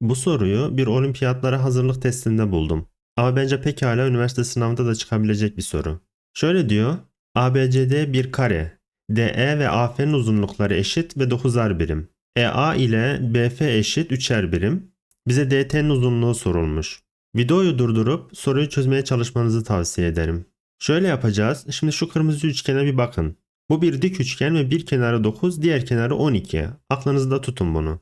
Bu soruyu bir olimpiyatlara hazırlık testinde buldum. Ama bence pekala üniversite sınavında da çıkabilecek bir soru. Şöyle diyor. ABCD bir kare. DE ve AF'nin uzunlukları eşit ve 9'ar birim. EA ile BF eşit 3'er birim. Bize DT'nin uzunluğu sorulmuş. Videoyu durdurup soruyu çözmeye çalışmanızı tavsiye ederim. Şöyle yapacağız. Şimdi şu kırmızı üçgene bir bakın. Bu bir dik üçgen ve bir kenarı 9, diğer kenarı 12. Aklınızda tutun bunu.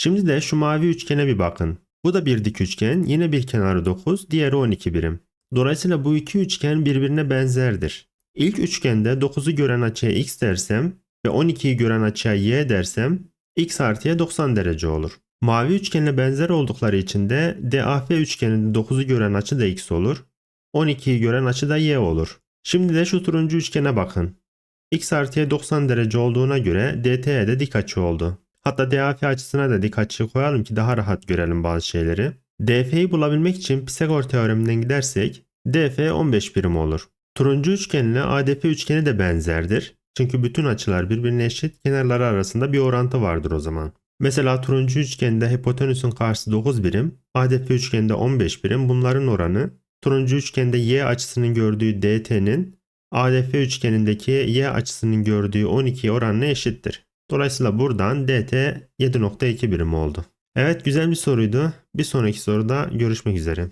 Şimdi de şu mavi üçgene bir bakın. Bu da bir dik üçgen, yine bir kenarı 9, diğeri 12 birim. Dolayısıyla bu iki üçgen birbirine benzerdir. İlk üçgende 9'u gören açıya x dersem ve 12'yi gören açıya y dersem x artıya 90 derece olur. Mavi üçgenle benzer oldukları için de DAF üçgeninde 9'u gören açı da x olur. 12'yi gören açı da y olur. Şimdi de şu turuncu üçgene bakın. x artıya 90 derece olduğuna göre DT'ye de dik açı oldu. Hatta DAF açısına da dik açı koyalım ki daha rahat görelim bazı şeyleri. DF'yi bulabilmek için Pisagor teoreminden gidersek DF 15 birim olur. Turuncu üçgenle ADF üçgeni de benzerdir. Çünkü bütün açılar birbirine eşit, kenarları arasında bir orantı vardır o zaman. Mesela turuncu üçgende hipotenüsün karşısı 9 birim, ADF üçgende 15 birim. Bunların oranı turuncu üçgende y açısının gördüğü DT'nin ADF üçgenindeki y açısının gördüğü 12 oranına eşittir. Dolayısıyla buradan DT 7.2 birim oldu. Evet güzel bir soruydu. Bir sonraki soruda görüşmek üzere.